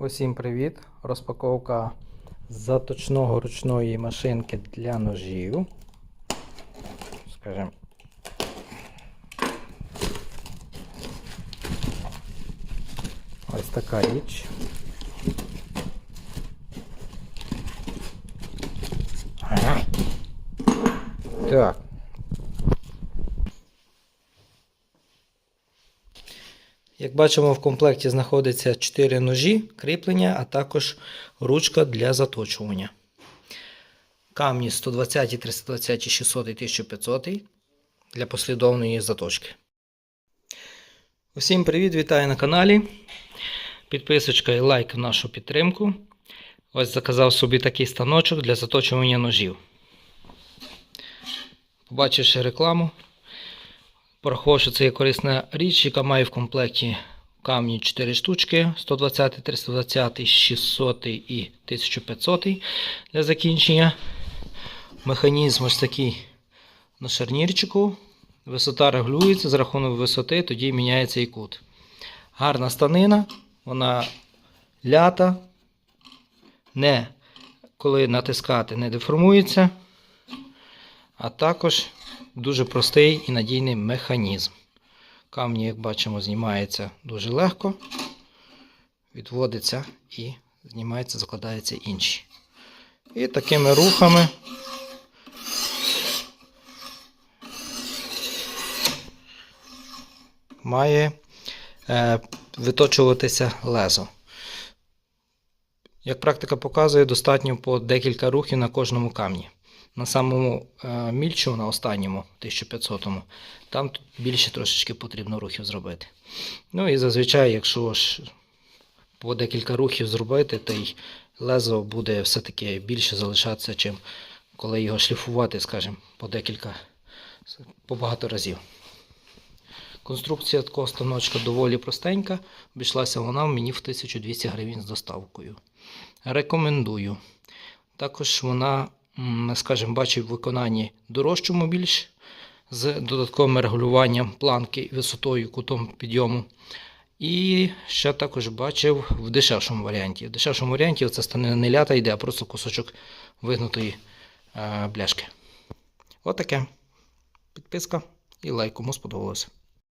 Усім привіт! Розпаковка заточного ручної машинки для ножів. Скажем. Ось така річ. Так. Як бачимо, в комплекті знаходиться 4 ножі, кріплення, а також ручка для заточування. Камні 120, 320, 600 і 1500 для послідовної заточки. Усім привіт, вітаю на каналі. Підписочка і лайк в нашу підтримку. Ось заказав собі такий станочок для заточування ножів. Побачивши рекламу, Порахував, це є корисна річ, яка має в комплекті камні 4 штучки 120, 320, 600 і 1500 для закінчення. Механізм ось такий на шарнірчику. Висота регулюється за рахунок висоти, тоді міняється і кут. Гарна станина, вона лята, не коли натискати не деформується, а також дуже простий і надійний механізм. Камні, як бачимо, знімається дуже легко, відводиться і знімається, закладаються інші. І такими рухами має е, виточуватися лезо. Як практика показує, достатньо по декілька рухів на кожному камні. На самому е, мільчому, на останньому 1500-му, там більше трошечки потрібно рухів зробити. Ну і зазвичай, якщо ж по декілька рухів зробити, то й лезо буде все-таки більше залишатися, чим коли його шліфувати, скажімо, по декілька, по багато разів. Конструкція такого станочка доволі простенька. Обійшлася вона мені в 1200 гривень з доставкою. Рекомендую. Також вона скажімо, бачив в виконанні дорожчому більш з додатковим регулюванням планки висотою кутом підйому. І ще також бачив в дешевшому варіанті. В дешевшому варіанті це стане не лята йде, а просто кусочок вигнутої е, бляшки. Отаке. Підписка і лайк, кому сподобалося.